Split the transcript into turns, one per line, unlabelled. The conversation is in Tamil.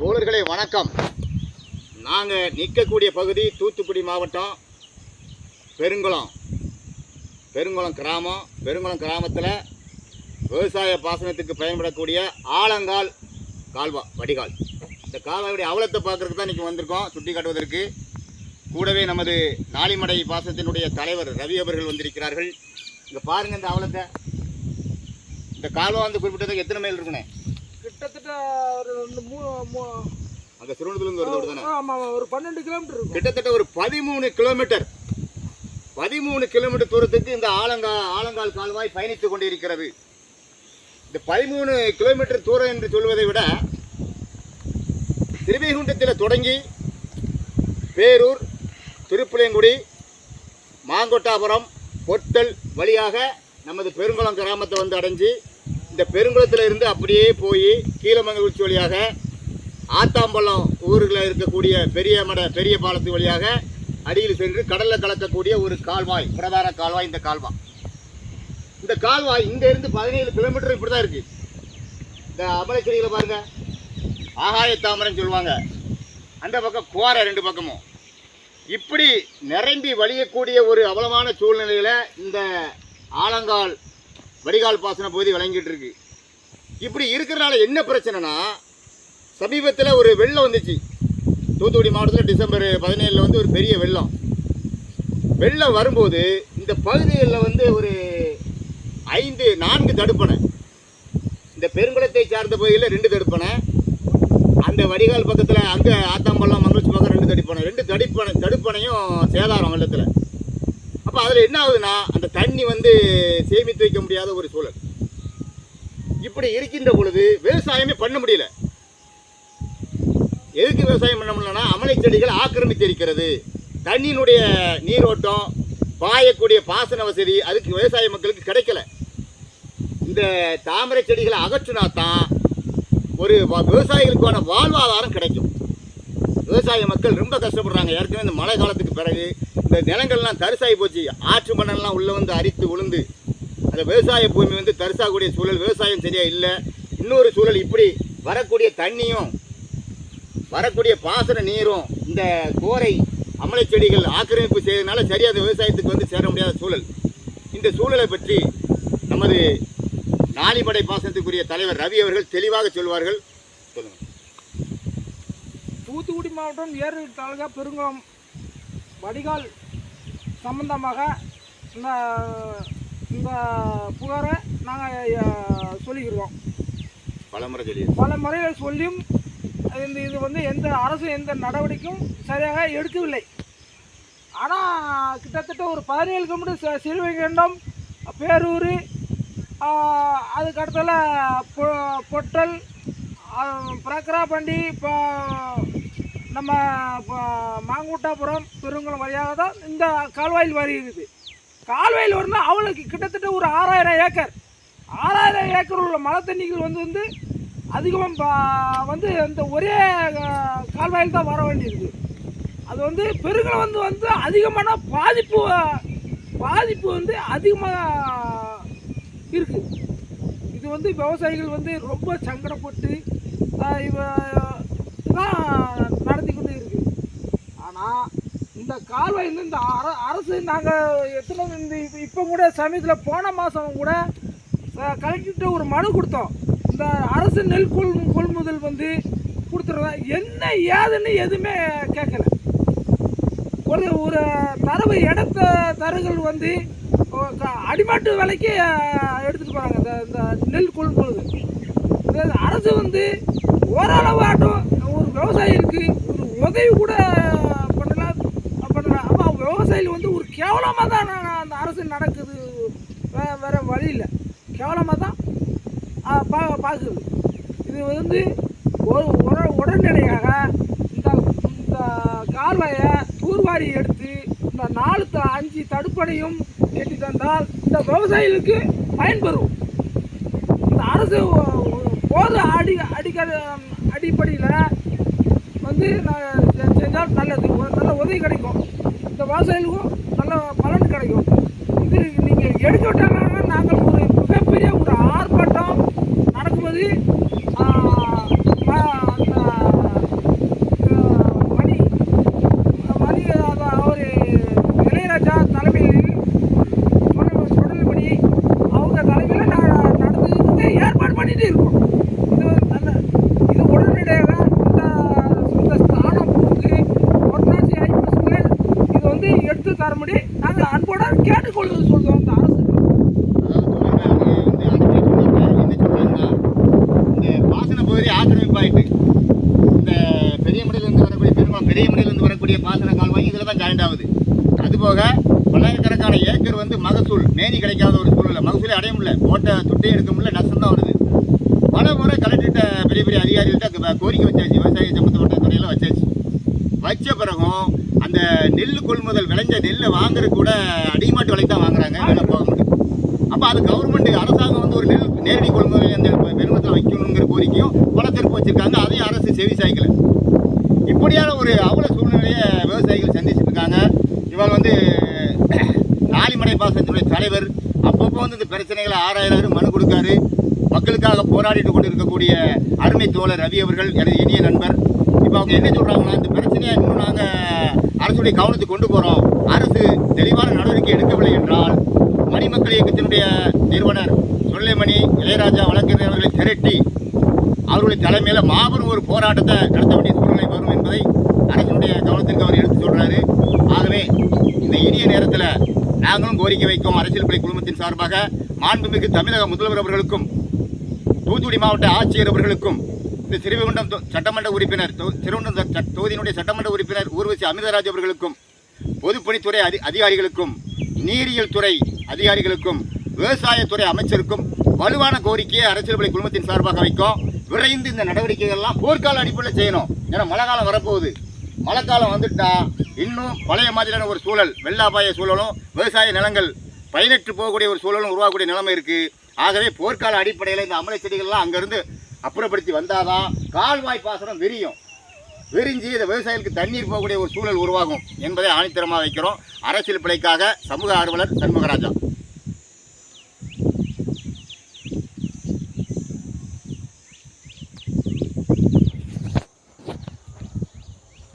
தோழர்களே வணக்கம். நாங்கள் நிற்கக்கூடிய பகுதி தூத்துக்குடி மாவட்டம் பெருங்குளம். பெருங்குளம் கிராமம் பெருங்குளம் கிராமத்தில் விவசாய பாசனத்துக்கு பயன்படக்கூடிய ஆலங்கால் கால்வா வடிகால். இந்த கால்வாயுடைய அவலத்தை பார்க்குறதுக்கு தான் இன்றைக்கி வந்திருக்கோம் சுட்டி காட்டுவதற்கு. கூடவே நமது நாளிமடை பாசனத்தினுடைய தலைவர் ரவி அவர்கள் வந்திருக்கிறார்கள். இங்கே பாருங்கள் இந்த அவலத்தை இந்த கால்வா வந்து குறிப்பிட்டதுக்கு எத்தனை மைல் இருக்குண்ணே?
கிட்டத்தட்ட
அங்கே சிறுவனத்துலேருந்து வருது தானே
ஆமா ஆமா, ஒரு பன்னெண்டு கிலோமீட்டர்
கிட்டத்தட்ட ஒரு பதிமூணு கிலோமீட்டர் பதிமூணு கிலோமீட்டர் தூரத்துக்கு இந்த ஆலங்கா ஆலங்கால் கால்வாய் பயணித்துக் கொண்டிருக்கிறது. இந்த பதிமூணு கிலோமீட்டர் தூரம் என்று சொல்வதை விட திருவைகுண்டத்தில் தொடங்கி பேரூர் திருப்புளியங்குடி மாங்கொட்டாபுரம் பொட்டல் வழியாக நமது பெருங்குளம் கிராமத்தை வந்து அடைஞ்சு இந்த பெருங்குளத்தில் இருந்து அப்படியே போய் கீழமங்கலக்குறிச்சி வழியாக ஆத்தாம்பலம் ஊரில் இருக்கக்கூடிய பெரிய மட பெரிய பாலத்து வழியாக அடியில் சென்று கடலில் கலக்கக்கூடிய ஒரு கால்வாய் பிரதான கால்வாய் இந்த கால்வாய். இந்த கால்வாய் இங்கேருந்து பதினேழு கிலோமீட்டர் இப்படி தான் இருக்குது இந்த அமலை செடிகளை ஆகாய தாமரைன்னு சொல்லுவாங்க. அந்த பக்கம் கோரை ரெண்டு பக்கமும். இப்படி நிரம்பி வழியக்கூடிய ஒரு அவலமான சூழ்நிலையில் இந்த ஆலங்கால் வடிகால் பாசன பகுதி வழங்கிட்டு இருக்கு. இப்படி இருக்கிறனால என்ன பிரச்சனைனா சமீபத்தில் ஒரு வெள்ளம் வந்துச்சு. தூத்துக்குடி மாவட்டத்தில் டிசம்பர் பதினேழில் வந்து ஒரு பெரிய வெள்ளம். வெள்ளம் வரும்போது இந்த பகுதிகளில் வந்து ஒரு ஐந்து நான்கு தடுப்பணை. இந்த பெருங்குளத்தை சார்ந்த பகுதியில் ரெண்டு தடுப்பணை. அந்த வடிகால் பக்கத்தில் அங்கே ஆத்தாம்பள்ளம் மங்கள்ச்சி பக்கம் ரெண்டு தடுப்பணை. ரெண்டு தடுப்பணை தடுப்பணையும் சேதாரம் வெள்ளத்தில். அப்போ அதில் என்ன ஆகுதுன்னா அந்த தண்ணி வந்து சேமித்து வைக்க முடியாத ஒரு சூழல். இப்படி இருக்கின்ற பொழுது விவசாயமே பண்ண முடியல. எதுக்கு விவசாயம் பண்ண முடியலன்னா அமலை செடிகள் ஆக்கிரமித்து இருக்கிறது தண்ணியினுடைய நீரோட்டம் பாயக்கூடிய பாசன வசதி அதுக்கு விவசாய மக்களுக்கு கிடைக்கல. இந்த தாமரை செடிகளை அகற்றினா தான் ஒரு வ- விவசாயிகளுக்கான வாழ்வாதாரம் கிடைக்கும். விவசாய மக்கள் ரொம்ப கஷ்டப்படுறாங்க. ஏற்கனவே இந்த மழை காலத்துக்கு பிறகு இந்த நிலங்கள்லாம் தரிசாகி போச்சு. ஆற்று மணல்லாம் உள்ளே வந்து அரித்து உளுந்து. அந்த விவசாய பூமி வந்து தரிசாகக்கூடிய சூழல் விவசாயம் சரியாக இல்லை. இன்னொரு சூழல் இப்படி வரக்கூடிய தண்ணியும் வரக்கூடிய பாசன நீரும் இந்த கோரை அமலை செடிகள் ஆக்கிரமிப்பு செய்ததுனால சரியா அந்த விவசாயத்துக்கு வந்து சேர முடியாத சூழல். இந்த சூழலை பற்றி நமது நாளிமடை பாசனத்துக்குரிய தலைவர் ரவி அவர்கள் தெளிவாக சொல்வார்கள். சொல்லுங்க
தூத்துக்குடி மாவட்டம் ஏரல் தாலுகா பெருங்குளம் வடிகால் சம்பந்தமாக இந்த இந்த புகாரை நாங்கள் சொல்லிக்கிறோம்
பலமுறை சொல்லி
பல முறையில் சொல்லியும் இந்த இது வந்து எந்த அரசு எந்த நடவடிக்கையும் சரியாக எடுக்கவில்லை. ஆனால் கிட்டத்தட்ட ஒரு பதினேழு கிலோமீட்டர் சிறுவைகண்டம் பேரூர் அதுக்கு அடுத்தால பொ- பொட்டல் பிரக்கராப்பண்டி இப்போ நம்ம மாங்குட்டாபுரம் மாங்கூட்டாபுரம் பெருங்குளம் வழியாக தான் இந்த கால்வாயில் வருகிறது. கால்வாயில் வரணும் அவளுக்கு கிட்டத்தட்ட ஒரு ஆறாயிரம் ஏக்கர். ஆறாயிரம் ஏக்கர் உள்ள மழை தண்ணிகள் வந்து வந்து அதிகமாக வந்து இந்த ஒரே கால்வாயில் தான் வர வேண்டியிருக்கு. அது வந்து பெருங்குளம் வந்து வந்து அதிகமான பாதிப்பு பாதிப்பு வந்து அதிகமாக இருக்குது இது வந்து விவசாயிகள் வந்து ரொம்ப சங்கடப்பட்டு இதுதான் தான் நடத்தி கொண்டு இருக்குது ஆனால் இந்த கால்வாயில் இந்த அர அரசு நாங்கள் எத்தனை இந்த இப்போ கூட சமயத்தில் போன மாதம் கூட கலெக்டர்கிட்ட ஒரு மனு கொடுத்தோம். இந்த அரசு நெல் கொள் கொள்முதல் வந்து கொடுத்துருந்தா என்ன ஏதுன்னு எதுவுமே கேட்கல. ஒரு ஒரு தரவு இடத்த தரவுகள் வந்து க- அடிமாட்டு விலைக்கு எடுத்துகிட்டு போகிறாங்க இந்த இந்த நெல் கொள்முதல். இந்த அரசு வந்து ஓரளவு ஆட்டும் ஒரு விவசாயிக்கு ஒரு உதவி கூட பண்ணலாம் பண்ணலாம் ஆமாம் விவசாயிகள் வந்து ஒரு கேவலமாக தான் அந்த அரசு நடக்குது வே வேற வழி இல்லை கேவலமாக தான் ஆ, பா பார்க்குது இது வந்து ஒரு உட- உடனடியாக இந்த இந்த கால்வாயை தூர்வாரி எடுத்து இந்த நாலு த- அஞ்சு தடுப்பணையும் கட்டி தந்தால் இந்த விவசாயிகளுக்கு பயன்பெறும் இந்த அரசு போர் அடி அடிக்கிற அடிப்படையில் வந்து நான் செஞ்சால் நல்லது. ஒரு நல்ல உதவி கிடைக்கும். இந்த விவசாயிகளுக்கும் நல்ல பலன் கிடைக்கும். இது நீங்கள் எடுக்க விட்டாங்கன்னா நாங்கள் ஒரு மிகப்பெரிய ஒரு ஆர்ப்பாட்டம் நடக்கும்போது ஆ, ம- அந்த கேட்டுக்கொள்வது சொல்றோம் அந்த அரசு
அதாவது தோழர்களே, அவங்க வந்து அந்த பேச்சு சொல்றாங்கன்னா, இந்த பாசன பகுதி ஆக்கிரமிப்பாயிட்டு இந்த பெரிய மடையிலிருந்து வரக்கூடிய வரக்கூடிய பாசன கால்வாய் இதில் தான் ஜாயிண்ட் ஆகுது. அதுபோக பல்லாயிரக்கணக்கான ஏக்கர் வந்து மகசூல் மேனி கிடைக்காத ஒரு சூழ்நிலை. மகசூலே அடைய முடியல. போட்ட துட்டே எடுக்க முடியல. நஷ்டம் தான் வருது. பல முறை கலெக்டர்கிட்ட பெரிய பெரிய அதிகாரிகள்கிட்ட கோரிக்கை வச்சாச்சு. விவசாய சம்மந்தப்பட்ட துறையில் வச்சாச்சு. வச்ச பிறகும் அந்த நெல் கொள்முதல் விளைஞ்ச நெல்லை வாங்குறது கூட அடிமாட்டு விலைக்கு தான் வாங்குறாங்க. வேலை போக முடியும் அப்போ அது கவர்மெண்ட் அரசாங்கம் வந்து ஒரு நெல் நேரடி கொள்முதல் அந்த நாலிமடை தலைவர் அப்பப்போ வந்து இந்த பிரச்சனைகளை ஆராயிறாரு மனு கொடுக்காரு. மக்களுக்காக போராடிட்டு கொண்டு இருக்கக்கூடிய அருமை தோழர் ரவி அவர்கள் எனது இனிய நண்பர். இப்போ அவங்க என்ன சொல்கிறாங்கன்னா இந்த பிரச்சனையை இன்னும் நாங்கள் அரசுடைய கவனத்துக்கு கொண்டு போகிறோம் அரசு தெளிவான நடவடிக்கை எடுக்கவில்லை என்றால் மணிமக்கள் இயக்கத்தினுடைய நிறுவனர் சொல்லைமணி இளையராஜா வழக்கறிஞர் அவர்களை திரட்டி அவர்களுடைய தலைமையில் மாபெரும் ஒரு போராட்டத்தை நடத்த வேண்டிய சூழ்நிலை வரும் என்பதை அரசுடைய கவனத்திற்கு அவர் எடுத்து சொல்கிறாரு ஆகவே இந்த இனிய நேரத்தில் நாங்களும் கோரிக்கை வைக்கும் அரசியல் படை குழுமத்தின் சார்பாக மாண்புமிகு தமிழக முதல்வர் அவர்களுக்கும் தூத்துக்குடி மாவட்ட ஆட்சியர் அவர்களுக்கும் இந்த சிறுவைகுண்டம் சட்டமன்ற உறுப்பினர் தொ- ச- தொகுதியினுடைய சட்டமன்ற உறுப்பினர் ஊர்வசி அமிர்தராஜ் அவர்களுக்கும் பொதுப்பணித்துறை அதி அதிகாரிகளுக்கும் நீரியல் துறை அதிகாரிகளுக்கும் விவசாயத்துறை அமைச்சருக்கும் வலுவான கோரிக்கையை அரசியல் படை குழுமத்தின் சார்பாக வைக்கும். விரைந்து இந்த நடவடிக்கைகள்லாம் போர்க்கால அடிப்படையில் செய்யணும். ஏன்னா மழை காலம் வரப்போகுது. மழை காலம் வந்துட்டா இன்னும் பழைய மாதிரியான ஒரு சூழல் வெள்ளாபாய சூழலும் விவசாய நிலங்கள் பயனற்று போகக்கூடிய ஒரு சூழலும் உருவாகக்கூடிய நிலைமை இருக்குது ஆகவே போர்க்கால அடிப்படையில் இந்த அமலை செடிகள்லாம் அங்கேருந்து அப்புறப்படுத்தி வந்தாதான் கால்வாய் பாசனம் விரியும். விரிஞ்சு இந்த விவசாயிகளுக்கு தண்ணீர் போகக்கூடிய ஒரு சூழல் உருவாகும் என்பதை ஆணித்தரமாக வைக்கிறோம். அரசியல் பிழைக்காக சமூக ஆர்வலர் சண்முகராஜா.